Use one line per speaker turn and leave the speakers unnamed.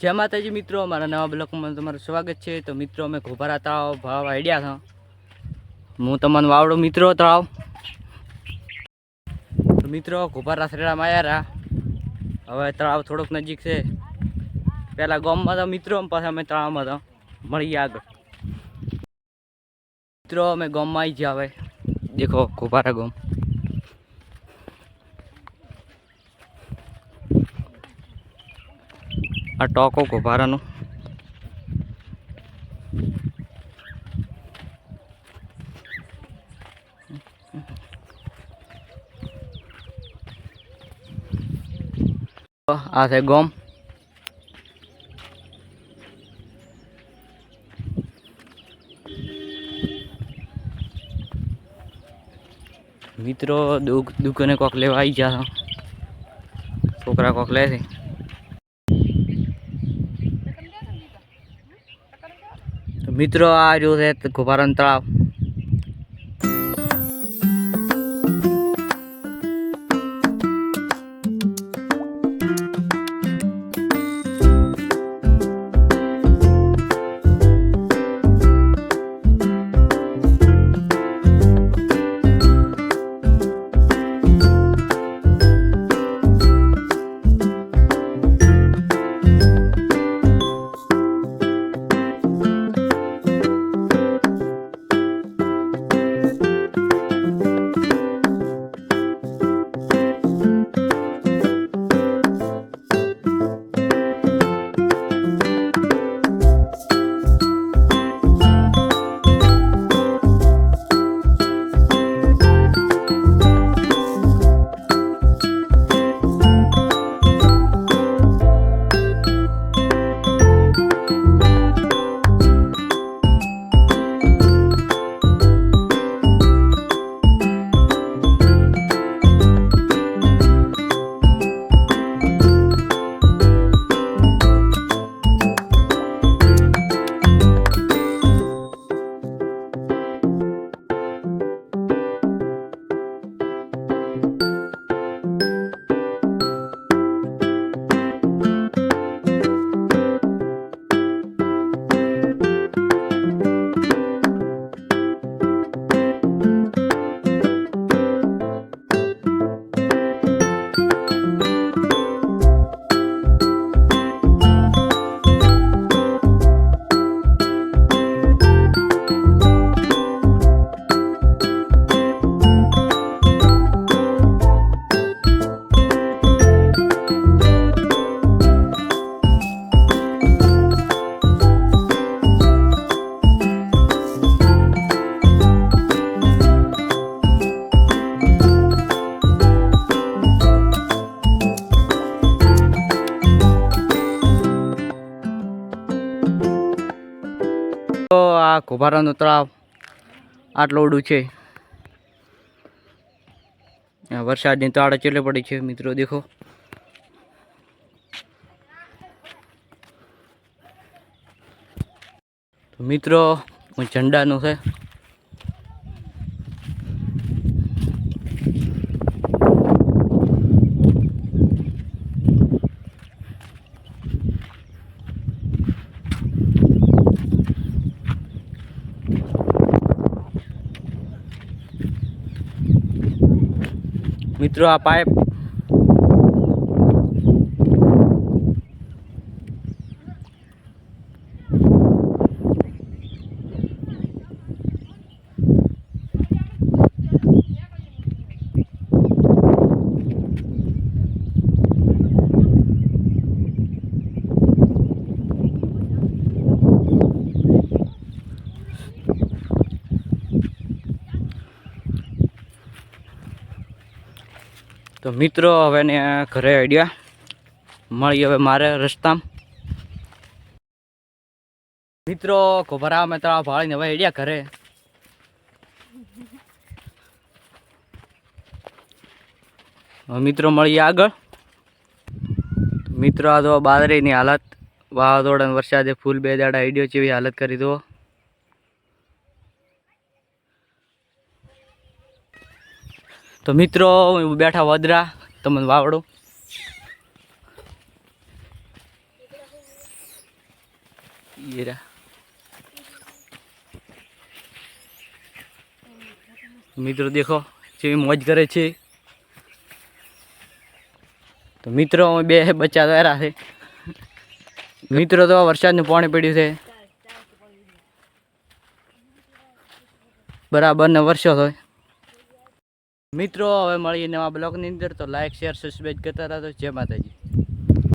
જય માતાજી મિત્રો, અમારા નવા બ્લોકમાં તમારું સ્વાગત છે. તો મિત્રો, અમે ઘોભારા તળાવ ભાવ આઈડિયા છો. હું તમને વાવડો મિત્રો તળાવ મિત્રો ઘોભારા શ્રેડામાં આવ્યા હવે તળાવ થોડોક નજીક છે. પહેલાં ગામમાં તો મિત્રો પાછા અમે તળાવમાં તો મળીએ આગળ. મિત્રો, અમે ગામમાં આવી ગયા હવે. દેખો ઘોભારા ગામ. આ ટોકો ઘોભારાનું આ છે ગોમ. મિત્રો દુઃખ દુકાને કોક લેવા આવી જા. છોકરા કોક લે છે. મિત્રો આ રહ્યું છે કુભારણ તળાવ. આ ઘોભારાનું તળાવ. આટલું ઓડું છે. વરસાદની વરસાદની તાળે ચેલે પડી છે, મિત્રો, દેખો. તો મિત્રો ઝંડાનું છે. મિત્રો આ પાઇપ તો મિત્રો, હવે ને ઘરે આઈડિયા. મળી હવે મારે રસ્તામાં. મિત્રો ખોભરા અમે તળાવ ભાળીને હવે આઈડિયા ઘરે. મિત્રો મળીએ આગળ. મિત્રો, આ તો બાદરીની હાલત. વાવાઝોડા વરસાદે ફૂલ બે દાડા આઈડિયો જેવી હાલત કરી દો તો મિત્રો બેઠા વદરા, તમને વાવડો. હીરા મિત્રો દેખો, જેવી મોજ કરે છે. તો મિત્રો, અમે બે બચ્ચા તૈયાર છે. મિત્રો તો વરસાદનું પાણી પડ્યું છે. બરાબર ને વરસ્યો હોય. મિત્રો હવે મળીએ નવા બ્લોગની અંદર. તો લાઇક શેર સબસ્ક્રાઈબ કરતા રહો જય માતાજી.